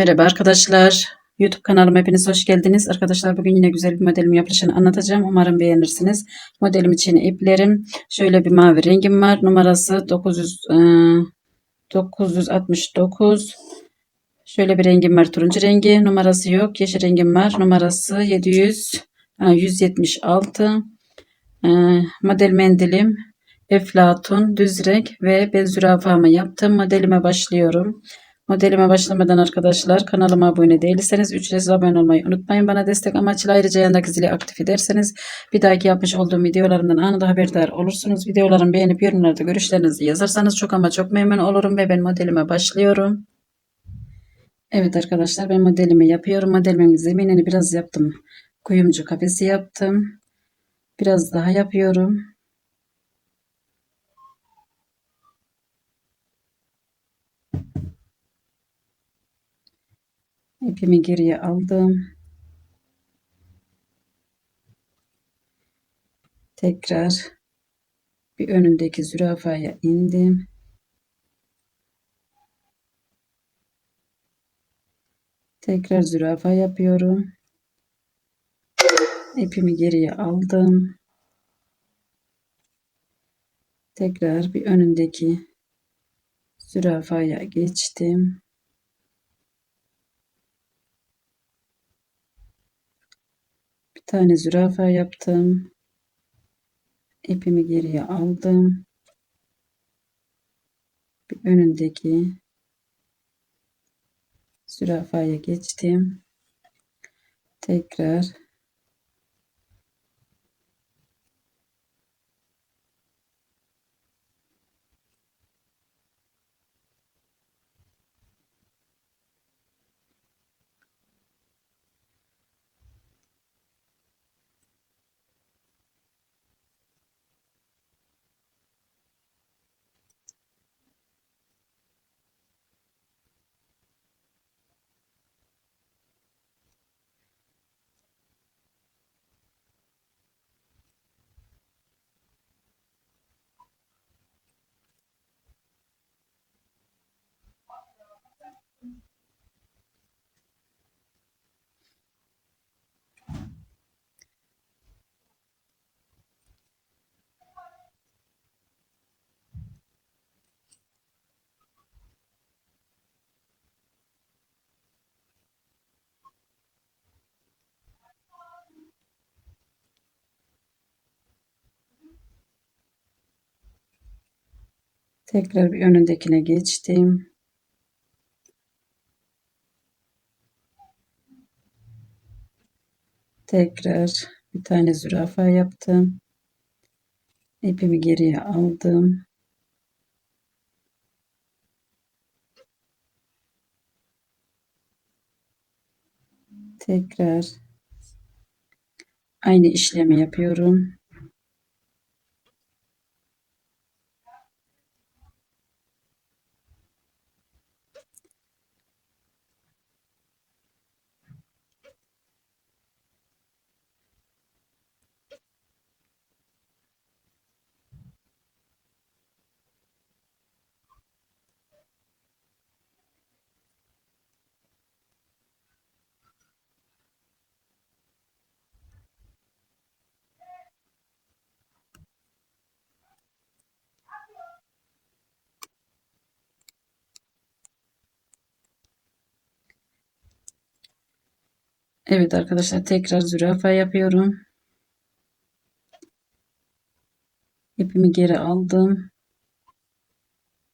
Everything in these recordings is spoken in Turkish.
Merhaba arkadaşlar. YouTube kanalıma hepiniz hoş geldiniz. Arkadaşlar bugün yine güzel bir modelim yapılışını anlatacağım. Umarım beğenirsiniz. Modelim için iplerim. Şöyle bir mavi rengim var. Numarası 900, e, 969. Şöyle bir rengim var. Turuncu rengi. Numarası yok. Yeşil rengim var. Numarası 700, e, 176. E, model mendilim. Eflatun, düz renk ve ben zürafamı yaptım. Modelime başlıyorum. Modelime başlamadan arkadaşlar kanalıma abone değilseniz ücretsiz abone olmayı unutmayın. Bana destek amaçlı ayrıca yanındaki zili aktif ederseniz bir dahaki yapmış olduğum videolarımdan anında haberdar olursunuz. Videolarımı beğenip yorumlarda görüşlerinizi yazarsanız çok ama çok memnun olurum ve ben modelime başlıyorum. Evet arkadaşlar ben modelimi yapıyorum. Modelimin zeminini biraz yaptım. Kuyumcu kafesi yaptım. Biraz daha yapıyorum. İpimi geriye aldım. Tekrar bir önündeki zürafaya indim. Tekrar zürafa yapıyorum. İpimi geriye aldım. Tekrar bir önündeki zürafaya geçtim. Tane zürafa yaptım. İpimi geriye aldım. Bir önündeki zürafaya geçtim. Tekrar tekrar bir önündekine geçtim. Tekrar bir tane zürafa yaptım. İpimi geriye aldım. Tekrar aynı işlemi yapıyorum. Evet arkadaşlar tekrar zürafa yapıyorum. İpimi geri aldım.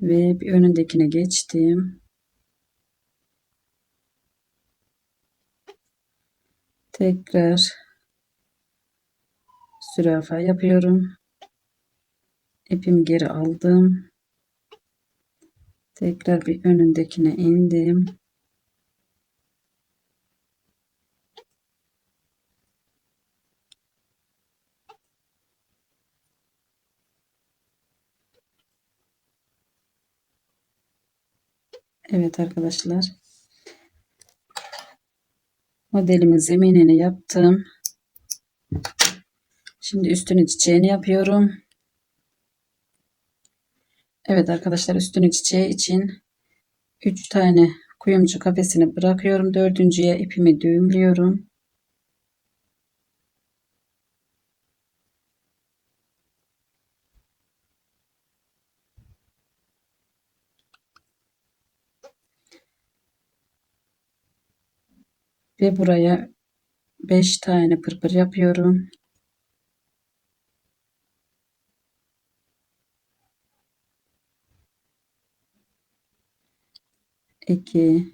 Ve bir önündekine geçtim. Tekrar zürafa yapıyorum. İpimi geri aldım. Tekrar bir önündekine indim. Evet arkadaşlar. Modelimin zeminini yaptım. Şimdi üstünü çiçeğini yapıyorum. Evet arkadaşlar üstünü çiçeği için 3 tane kuyumcu kafesini bırakıyorum. Dördüncüye ipimi düğümlüyorum. Ve buraya 5 tane pırpır yapıyorum. İki,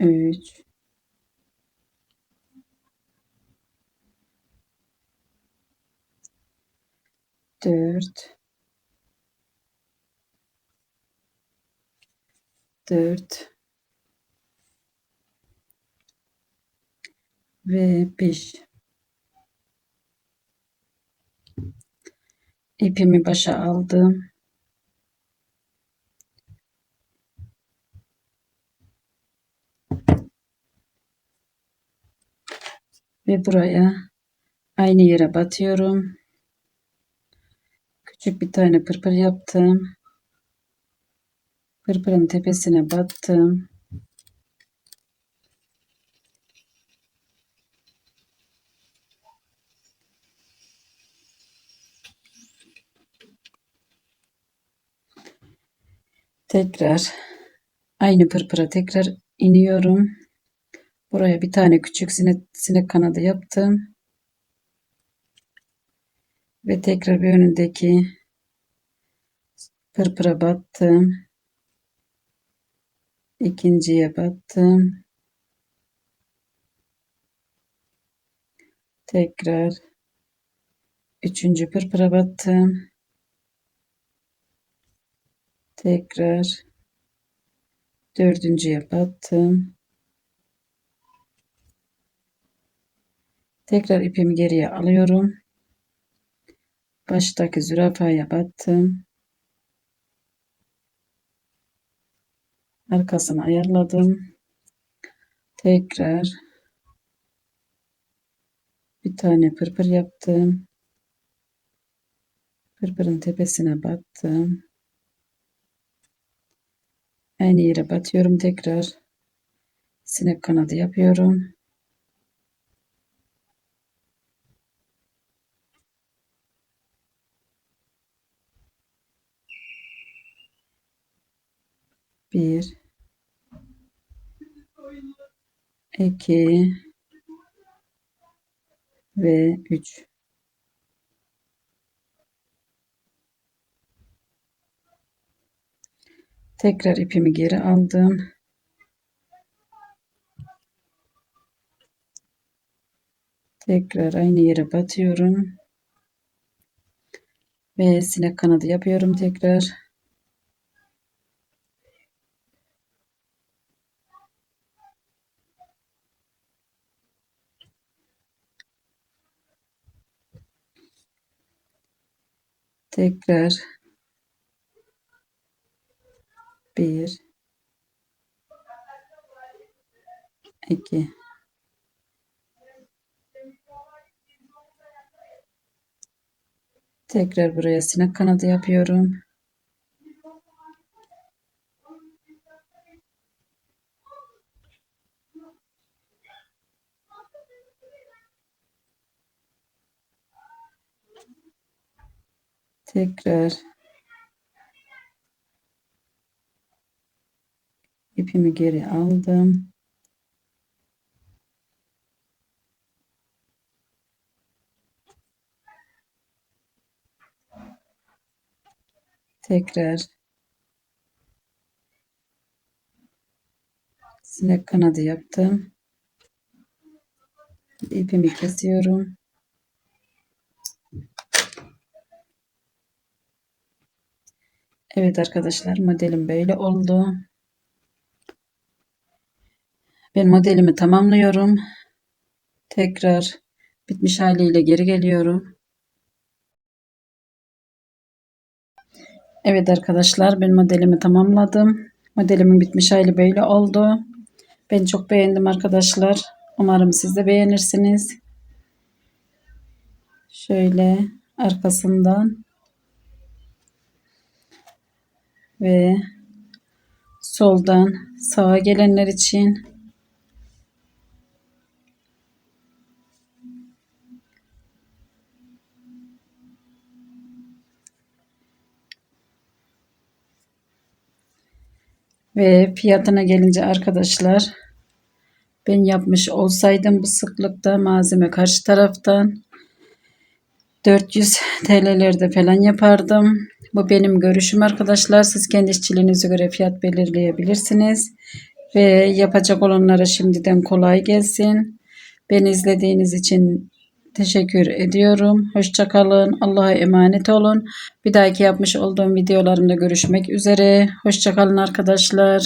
üç, dört, dört ve beş. İpimi başa aldım. Ve buraya aynı yere batıyorum. Küçük bir tane pırpır yaptım. Pırpırın tepesine battım. Tekrar aynı pırpıra tekrar iniyorum. Buraya bir tane küçük sinek, sinek kanadı yaptım. Ve tekrar bir önündeki pırpıra battım. İkinciye battım. Tekrar üçüncü pırpıra battım. Tekrar dördüncüye battım. Tekrar ipimi geriye alıyorum. Baştaki zürafaya battım. Arkasını ayarladım. Tekrar bir tane pırpır yaptım. Pırpırın tepesine battım. Aynı yere batıyorum tekrar. Sinek kanadı yapıyorum. Bir, iki ve üç. Tekrar ipimi geri aldım. Tekrar aynı yere batıyorum. Ve sinek kanadı yapıyorum tekrar. Tekrar bir. İki. Tekrar buraya sinek kanadı yapıyorum. Tekrar ipimi geri aldım. Tekrar sinek kanadı yaptım. İpimi kesiyorum. Evet arkadaşlar modelim böyle oldu. Ben modelimi tamamlıyorum. Tekrar bitmiş haliyle geri geliyorum. Evet arkadaşlar ben modelimi tamamladım. Modelimin bitmiş hali böyle oldu. Ben çok beğendim arkadaşlar. Umarım siz de beğenirsiniz. Şöyle arkasından ve soldan sağa gelenler için ve fiyatına gelince arkadaşlar ben yapmış olsaydım bu sıklıkta malzeme karşı taraftan 400 TL'lerde falan yapardım. Bu benim görüşüm arkadaşlar. Siz kendi işçiliğinize göre fiyat belirleyebilirsiniz. Ve yapacak olanlara şimdiden kolay gelsin. Beni izlediğiniz için teşekkür ediyorum. Hoşçakalın. Allah'a emanet olun. Bir dahaki yapmış olduğum videolarımda görüşmek üzere. Hoşçakalın arkadaşlar.